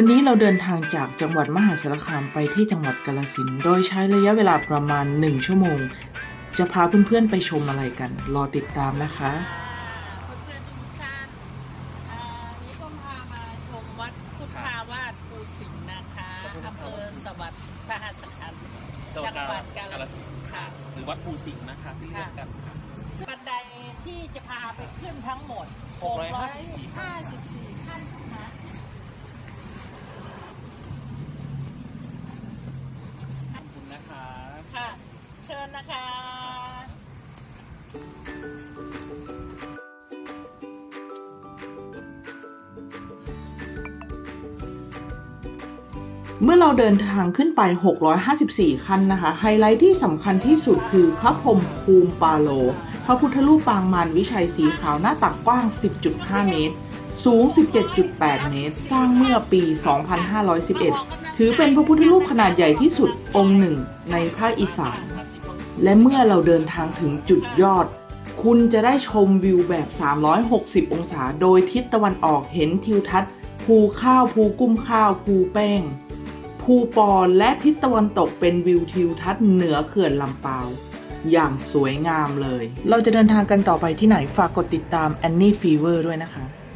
วันนี้เราเดินทางจากจังหวัดมหาสารคามไปที่จังหวัดกาฬสินธุ์โดยใช้ระยะเวลาประมาณ 1 ชั่วโมง จะพาเพื่อนๆไปชมอะไรกัน รอติดตามนะคะเพื่อนๆทุกท่านอ่านี้ก็พามาชมวัดพุทธาวาสภูสิงห์นะคะอำเภอสวัสดิ์สหัสขันธ์จังหวัดกาฬสินธุ์ค่ะ หรือวัดภูสิงห์นะคะที่เรียกกันค่ะบันไดที่จะพาไปขึ้นทั้งหมด 654 654ขั้นนะคะ ขอบคุณนะคะ ค่ะ เชิญนะคะเมื่อเราเดินทางขึ้นไป 654 ขั้นนะคะ ไฮไลท์ที่สำคัญที่สุดคือพระพรมภูมิปาโล พระพุทธรูปปางมารวิชัยสีขาวหน้าตักกว้าง 10.5 เมตร สูง 17.8 เมตร สร้างเมื่อปี 2511 ถือเป็นพระพุทธรูปขนาดใหญ่ที่สุดองค์หนึ่งในภาคอีสาน และเมื่อเราเดินทางถึงจุดยอด คุณจะได้ชมวิวแบบ 360 องศา โดยทิศตะวันออกเห็นทิวทัศน์ ภูข้าวภูกุ้มข้าวภูแป้ง ภูปอนและทิศตะวันตกเป็นวิวทิวทัศน์เหนือเขื่อนลำปาวอย่างสวยงามเลย เราจะเดินทางกันต่อไปที่ไหนฝากกดติดตาม Annie Fever ด้วยนะคะ